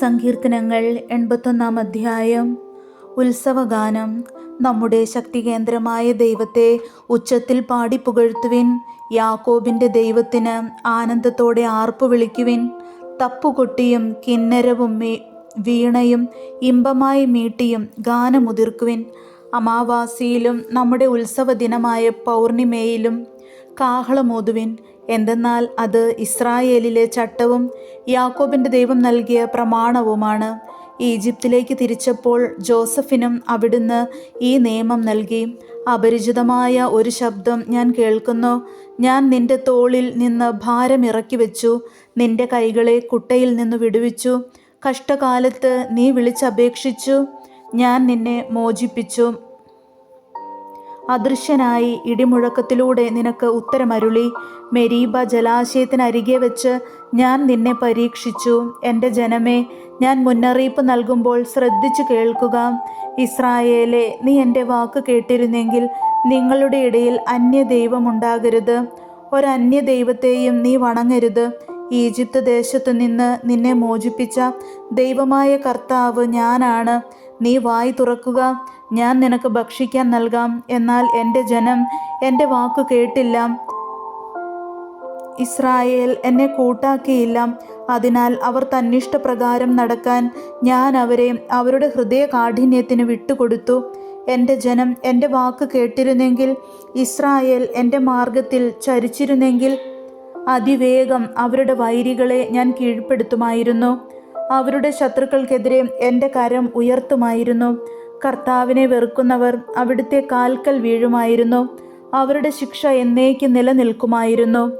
സങ്കീർത്തനങ്ങൾ എൺപത്തൊന്നാം അധ്യായം. ഉത്സവഗാനം. നമ്മുടെ ശക്തികേന്ദ്രമായ ദൈവത്തെ ഉച്ചത്തിൽ പാടി പുകഴ്ത്തുവിൻ യാക്കോബിന്റെ ദൈവത്തിന് ആനന്ദത്തോടെ ആർപ്പു വിളിക്കുവിൻ. തപ്പുകൊട്ടിയും കിന്നരവും വീണയും ഇമ്പമായി മീട്ടിയും ഗാനമുതിർക്കുവിൻ. അമാവാസിയിലും നമ്മുടെ ഉത്സവ ദിനമായ പൗർണിമയിലും കാഹളമോതുവിൻ. എന്തെന്നാൽ അത് ഇസ്രായേലിലെ ചട്ടവും യാക്കോബിന്റെ ദൈവം നൽകിയ പ്രമാണവുമാണ്. ഈജിപ്തിലേക്ക് തിരിച്ചപ്പോൾ ജോസഫിനും അവിടുന്ന് ഈ നിയമം നൽകി അപരിചിതമായ ഒരു ശബ്ദം ഞാൻ കേൾക്കുന്നു. ഞാൻ നിന്റെ തോളിൽ നിന്ന് ഭാരം ഇറക്കി വെച്ചു. നിന്റെ കൈകളെ കുട്ടയിൽ നിന്ന് വിടുവിച്ചു. കഷ്ടകാലത്ത് നീ വിളിച്ചപേക്ഷിച്ചു. ഞാൻ നിന്നെ മോചിപ്പിച്ചു. അദൃശ്യനായി ഇടിമുഴക്കത്തിലൂടെ നിനക്ക് ഉത്തരമരുളി. മെരീബ ജലാശയത്തിനരികെ വെച്ച് ഞാൻ നിന്നെ പരീക്ഷിച്ചു. എന്റെ ജനമേ ഞാൻ മുന്നറിയിപ്പ് നൽകുമ്പോൾ ശ്രദ്ധിച്ചു കേൾക്കുക. ഇസ്രായേലെ നീ എന്റെ വാക്ക് കേട്ടിരുന്നെങ്കിൽ നിങ്ങളുടെ ഇടയിൽ അന്യ ദൈവമുണ്ടാകരുത് ഒരന്യ ദൈവത്തെയും നീ വണങ്ങരുത്. ഈജിപ്ത് ദേശത്തു നിന്ന് നിന്നെ മോചിപ്പിച്ച ദൈവമായ കർത്താവ് ഞാനാണ്. നീ വായി തുറക്കുക. ഞാൻ നിനക്ക് ഭക്ഷിക്കാൻ നൽകാം. എന്നാൽ എന്റെ ജനം എന്റെ വാക്കു കേട്ടില്ല. ഇസ്രായേൽ എന്നെ കൂട്ടാക്കിയില്ല. അതിനാൽ അവർ തന്നിഷ്ടപ്രകാരം നടക്കാൻ ഞാൻ അവരെ അവരുടെ ഹൃദയ കാഠിന്യത്തിന് വിട്ടുകൊടുത്തു. എന്റെ ജനം എന്റെ വാക്ക് കേട്ടിരുന്നെങ്കിൽ ഇസ്രായേൽ എന്റെ മാർഗത്തിൽ ചരിച്ചിരുന്നെങ്കിൽ അതിവേഗം അവരുടെ വൈരികളെ ഞാൻ കീഴ്പ്പെടുത്തുമായിരുന്നു. അവരുടെ ശത്രുക്കൾക്കെതിരെ എന്റെ കരം ഉയർത്തുമായിരുന്നു. കർത്താവിനെ വെറുക്കുന്നവർ അവിടുത്തെ കാൽക്കൽ വീഴുമായിരുന്നു. അവരുടെ ശിക്ഷ എന്നേക്ക് നിലനിൽക്കുമായിരുന്നു.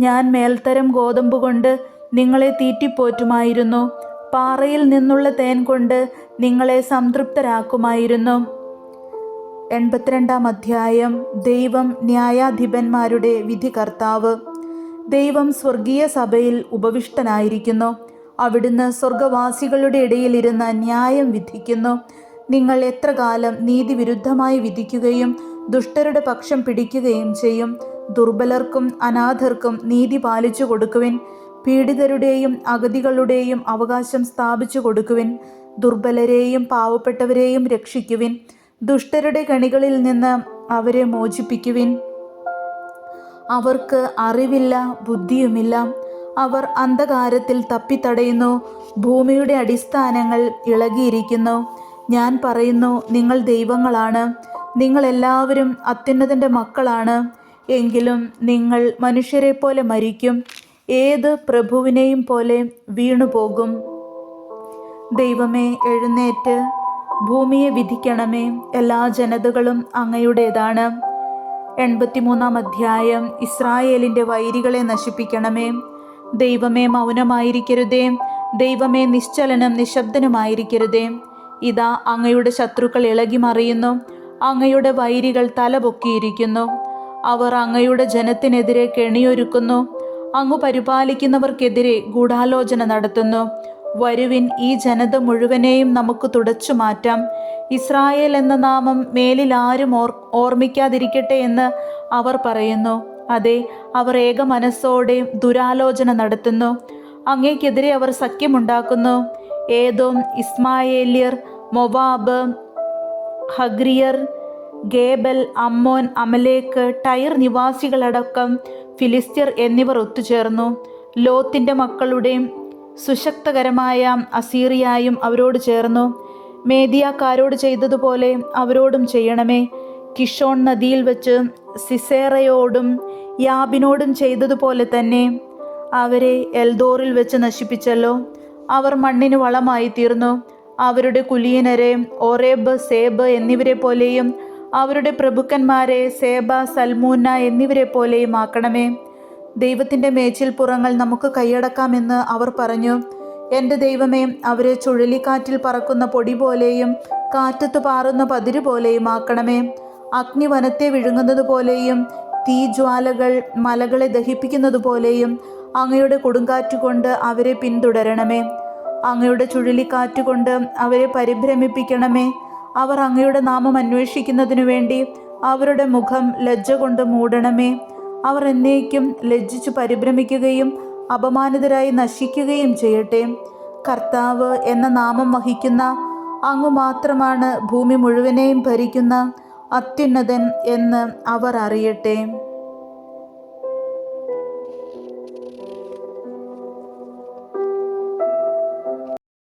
ഞാൻ മേൽത്തരം ഗോതമ്പ് കൊണ്ട് നിങ്ങളെ തീറ്റിപ്പോറ്റുമായിരുന്നു. പാറയിൽ നിന്നുള്ള തേൻ കൊണ്ട് നിങ്ങളെ സംതൃപ്തരാക്കുമായിരുന്നു. എൺപത്തിരണ്ടാം അധ്യായം. ദൈവം ന്യായാധിപന്മാരുടെ വിധി കർത്താവ് ദൈവം സ്വർഗീയ സഭയിൽ ഉപവിഷ്ടനായിരിക്കുന്നു. അവിടുന്ന് സ്വർഗവാസികളുടെ ഇടയിലിരുന്ന് ന്യായം വിധിക്കുന്നു. നിങ്ങൾ എത്ര കാലം നീതിവിരുദ്ധമായി വിധിക്കുകയും ദുഷ്ടരുടെ പക്ഷം പിടിക്കുകയും ചെയ്യും. ദുർബലർക്കും അനാഥർക്കും നീതി പാലിച്ചു കൊടുക്കുവിൻ. പീഡിതരുടെയും അഗതികളുടെയും അവകാശം സ്ഥാപിച്ചു കൊടുക്കുവിൻ. ദുർബലരെയും പാവപ്പെട്ടവരെയും രക്ഷിക്കുവിൻ. ദുഷ്ടരുടെ കണികളിൽ നിന്ന് അവരെ മോചിപ്പിക്കുവിൻ. അവർക്ക് അറിവില്ല ബുദ്ധിയുമില്ല. അവർ അന്ധകാരത്തിൽ തപ്പിത്തടയുന്നു. ഭൂമിയുടെ അടിസ്ഥാനങ്ങൾ ഇളകിയിരിക്കുന്നു. ഞാൻ പറയുന്നു നിങ്ങൾ ദൈവങ്ങളാണ്. നിങ്ങളെല്ലാവരും അത്യുന്നതന്റെ മക്കളാണ്. എങ്കിലും നിങ്ങൾ മനുഷ്യരെ പോലെ മരിക്കും. ഏത് പ്രഭുവിനെയും പോലെ വീണുപോകും. ദൈവമേ എഴുന്നേറ്റ്. ഭൂമിയെ വിധിക്കണമേ. എല്ലാ ജനതകളും അങ്ങയുടേതാണ്. എൺപത്തിമൂന്നാം അധ്യായം. ഇസ്രായേലിന്റെ വൈരികളെ നശിപ്പിക്കണമേ. ദൈവമേ മൗനമായിരിക്കരുതേ. ദൈവമേ നിശ്ചലനം നിശബ്ദനുമായിരിക്കരുതേ. ഇതാ അങ്ങയുടെ ശത്രുക്കൾ ഇളകി മറിയുന്നു. അങ്ങയുടെ വൈരികൾ തലപൊക്കിയിരിക്കുന്നു അവർ അങ്ങയുടെ ജനത്തിനെതിരെ കെണിയൊരുക്കുന്നു. അങ്ങ് പരിപാലിക്കുന്നവർക്കെതിരെ ഗൂഢാലോചന നടത്തുന്നു. വരുവിൻ ഈ ജനത മുഴുവനെയും നമുക്ക് തുടച്ചു മാറ്റാം. ഇസ്രായേൽ എന്ന നാമം മേലിൽ ആരും ഓർ ഓർമ്മിക്കാതിരിക്കട്ടെ എന്ന് അവർ പറയുന്നു. അതെ അവർ ഏക മനസ്സോടെ ദുരാലോചന നടത്തുന്നു. അങ്ങേക്കെതിരെ അവർ സഖ്യമുണ്ടാക്കുന്നു. ഏതോം ഇസ്മായേലിയർ മൊവാബ് ഹഗ്രിയർ ഗേബൽ അമ്മോൻ അമലേക്ക് ടൈർ നിവാസികളടക്കം ഫിലിസ്ത്യർ എന്നിവർ ഒത്തുചേർന്നു. ലോത്തിന്റെ മക്കളുടെയും സുശക്തകരമായ അസീറിയായും അവരോട് ചേർന്നു. മേദിയാക്കാരോട് ചെയ്തതുപോലെ അവരോടും ചെയ്യണമേ. കിഷോൺ നദിയിൽ വെച്ച് സിസേറയോടും യാബിനോടും ചെയ്തതുപോലെ തന്നെ. അവരെ എൽദോറിൽ വെച്ച് നശിപ്പിച്ചല്ലോ. അവർ മണ്ണിന് വളമായി തീർന്നു അവരുടെ കുലീനരെ ഒറേബ് സേബ് എന്നിവരെ പോലെയും അവരുടെ പ്രഭുക്കന്മാരെ സേബ സൽമൂന എന്നിവരെ പോലെയും ആക്കണമേ. ദൈവത്തിന്റെ മേച്ചിൽപ്പുറങ്ങൾ നമുക്ക് കൈയടക്കാമെന്ന് അവർ പറഞ്ഞു. എന്റെ ദൈവമേ അവരെ ചുഴലിക്കാറ്റിൽ പറക്കുന്ന പൊടി പോലെയും കാറ്റത്ത് പാറുന്ന പതിര് പോലെയും ആക്കണമേ. അഗ്നിവനത്തെ വിഴുങ്ങുന്നത് പോലെയും തീജ്വാലകൾ മലകളെ ദഹിപ്പിക്കുന്നത് പോലെയും അങ്ങയുടെ കൊടുങ്കാറ്റുകൊണ്ട് അവരെ പിന്തുടരണമേ. അങ്ങയുടെ ചുഴലിക്കാറ്റ് കൊണ്ട് അവരെ പരിഭ്രമിപ്പിക്കണമേ. അവർ അങ്ങയുടെ നാമം അന്വേഷിക്കുന്നതിനു വേണ്ടി അവരുടെ മുഖം ലജ്ജ കൊണ്ട് മൂടണമേ. അവർ എന്നേക്കും ലജ്ജിച്ചു പരിഭ്രമിക്കുകയും അപമാനിതരായി നശിക്കുകയും ചെയ്യട്ടെ. കർത്താവ് എന്ന നാമം വഹിക്കുന്ന അങ്ങ് മാത്രമാണ് ഭൂമി മുഴുവനെയും ഭരിക്കുന്ന അത്യുന്നതൻ എന്ന് അവർ അറിയട്ടെ.